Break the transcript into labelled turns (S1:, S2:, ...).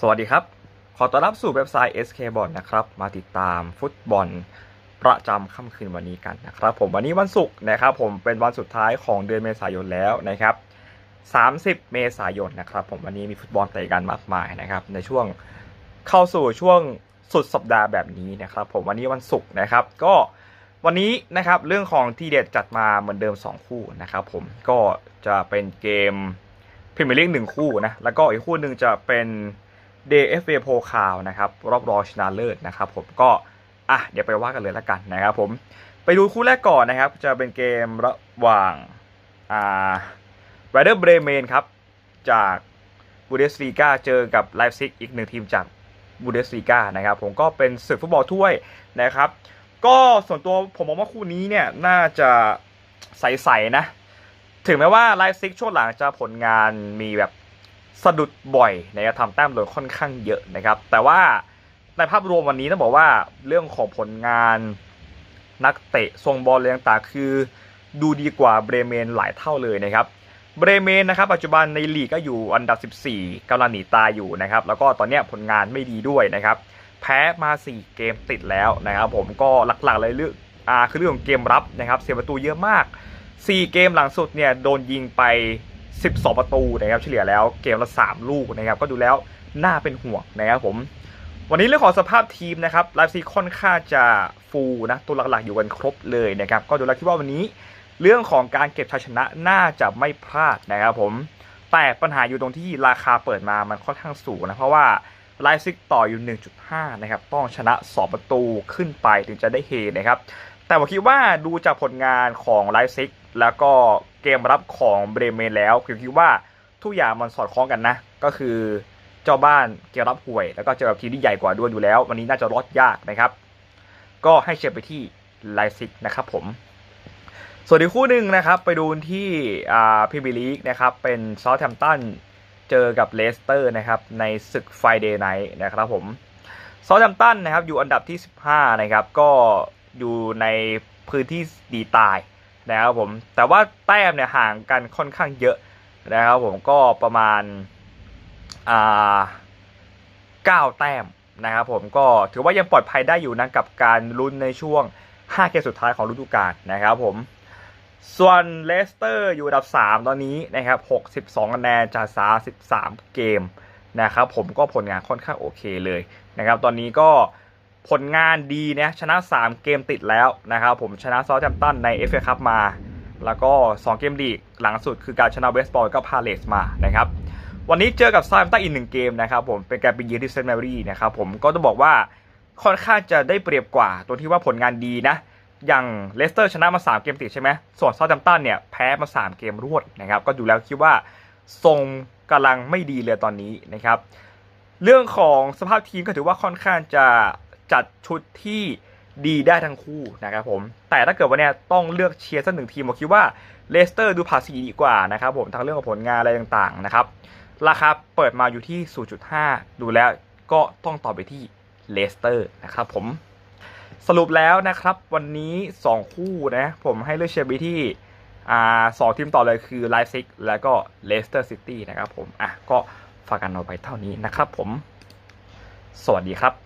S1: สวัสดีครับ ขอต้อนรับสู่เว็บไซต์ SK b o t นะครับ มาติดตามฟุตบอลประจำค่ำคืนวันนี้กันนะครับผมวันนี้วันศุกร์นะครับผมเป็นวันสุดท้ายของเดือนเมษายนแล้วนะครับ 30 เมษายนนะครับผมวันนี้มีฟุตบอลเตะกันมากมายนะครับในช่วงเข้าสู่ช่วงสุดสัปดาห์แบบนี้นะครับผมวันนี้วันศุกร์นะครับก็วันนี้นะครับเรื่องของทีเด็ดจัดมาเหมือนเดิม 2 คู่นะครับผมก็จะเป็นเกมพรีเมียร์ลีกหนึ่งคู่นะแล้วก็อีกคู่หนึ่งจะเป็น DFA โพคาวนะครับรอบรองชนะเลิศนะครับผมก็อะเดี๋ยวไปว่ากันเลยละกันนะครับผมไปดูคู่แรกก่อนนะครับ จะเป็นเกมระหว่างอ่าแวเดอร์เบรเมนครับจากบูเดสลีกาเจอกับไลฟ์ซิกอีกหนึ่งทีมจากบูเดสลีกานะครับผมก็เป็นศึกฟุตบอลถ้วยนะครับ ก็ส่วนตัวผมมองว่าคู่นี้เนี่ยน่าจะใสๆนะ ถึงแม้ว่าไลฟ์ซิกช่วงหลังจะผลงานมีแบบ สะดุดบ่อยนะครับทำแต้มโดยค่อนข้างเยอะนะครับ แต่ว่าในภาพรวมวันนี้ต้องบอกว่าเรื่องของผลงานนักเตะทรงบอลอะไรต่างๆคือ ดูดีกว่าเบรเมนหลายเท่าเลยนะครับเบรเมนนะครับปัจจุบันในลีกก็อยู่อันดับ 14กำลังหนีตายอยู่นะครับแล้วก็ตอนนี้ผลงานไม่ดีด้วยนะครับแพ้มา 4 เกมติดแล้วนะครับผมก็หลักๆเลยเรื่องอ่าคือเรื่องของเกมรับนะครับเสียประตูเยอะมาก 4 เกมหลังสุดเนี่ยโดนยิงไป 12 ประตูนะครับเฉลี่ยแล้วเกมละ 3 ลูกนะครับก็ดูแล้วน่าเป็นห่วงนะครับผม วันนี้เรื่องของสภาพทีมนะครับไลฟ์ซีค่อนข้างจะฟูลนะตัวหลักๆอยู่กันครบเลยนะครับก็ดูแล้วคิดว่าวันนี้เรื่องของการเก็บชัยชนะน่าจะไม่พลาดนะครับผมแต่ปัญหาอยู่ตรงที่ราคาเปิดมามันค่อนข้างสูงนะเพราะว่าไลฟ์ซิกต่ออยู่ 1.5 นะครับ ต้องชนะ 2 ประตูขึ้นไปถึงจะได้เฮนะครับ แต่ผมคิดว่าดูจากผลงานของไลฟ์ซิกแล้วก็เกมรับของเบรเมนแล้วผมคิดว่าทุกอย่างมันสอดคล้องกันนะ ก็คือเจ้าบ้านเกมรับห่วย แล้วก็เจอกับทีมที่ใหญ่กว่าด้วยอยู่แล้ว วันนี้น่าจะรอดยากนะครับ ก็ให้เชียร์ไปที่ไลฟ์ซิกนะครับผมส่วนอีกคู่หนึ่งนะครับ ไปดูที่พรีเมีลีกนะครับ เป็นซา u t แ a มตันเจอกับเลสเตอร์นะครับ ในศึกไฟเดย์ไนท์นะครับผมซา u t แ a มตันนะครับ อยู่อันดับที่ 15 นะครับ ก็ อยู่ในพื้นที่ดีตายนะครับผมแต่ว่าแต้มเนี่ยห่างกันค่อนข้างเยอะนะครับผมก็ประมาณอ่า9แต้มนะครับผมก็ถือว่ายังปลอดภัยได้อยู่นะกับการลุ้นในช่วง5เกมสุดท้ายของฤดูกาลนะครับผมส่วนเลสเตอร์อยู่อันดับ 3 ตอนนี้นะครับ 62คะแนนจาก 33 เกมนะครับผมก็ผลงานค่อนข้างโอเคเลยนะครับ ตอนนี้ก็ ผลงานดีนะชนะ 3 เกมติดแล้วนะครับผมชนะซอ u t แ a มตันใน FA คัพมา แล้วก็ 2 เกมลีกหลังสุดคือการชนะเวสต์บอลก็พาเลสมานะครับวันนี้เจอกับซาแมตันอีกหนึ่งเกมนะครับผมเป็นการไปเยือนที่เซนต์แมรี่นะครับผมก็ต้องบอกว่าค่อนข้างจะได้เปรียบกว่าตัวที่ว่าผลงานดีนะอย่างเลสเตอร์ชนะมา 3 เกมติดใช่ไหมส่วนซา u t แมตันเนี่ยแพ้มา 3 เกมรวดนะครับก็ดูแล้วคิดว่าทรงกำลังไม่ดีเลยตอนนี้นะครับเรื่องของสภาพทีมก็ถือว่าค่อนข้างจะ จัดชุดที่ดีได้ทั้งคู่นะครับผม แต่ถ้าเกิดว่าเนี่ยต้องเลือกเชียร์สักหนึ่งทีมผมคิดว่าเลสเตอร์ดูภาษีดีกว่านะครับผมทั้งเรื่องของผลงานอะไรต่างๆนะครับ ราคาเปิดมาอยู่ที่ 0.5 ดูแล้วก็ต้องต่อไปที่เลสเตอร์นะครับผม สรุปแล้วนะครับวันนี้ 2 คู่นะผมให้เลือกเชียร์ไปที่อ่าสองทีมต่อเลยคือไลฟ์ซิกแล้วก็เลสเตอร์ซิตี้นะครับผม อะก็ฝากกันเอาไปเท่านี้นะครับผม สวัสดีครับ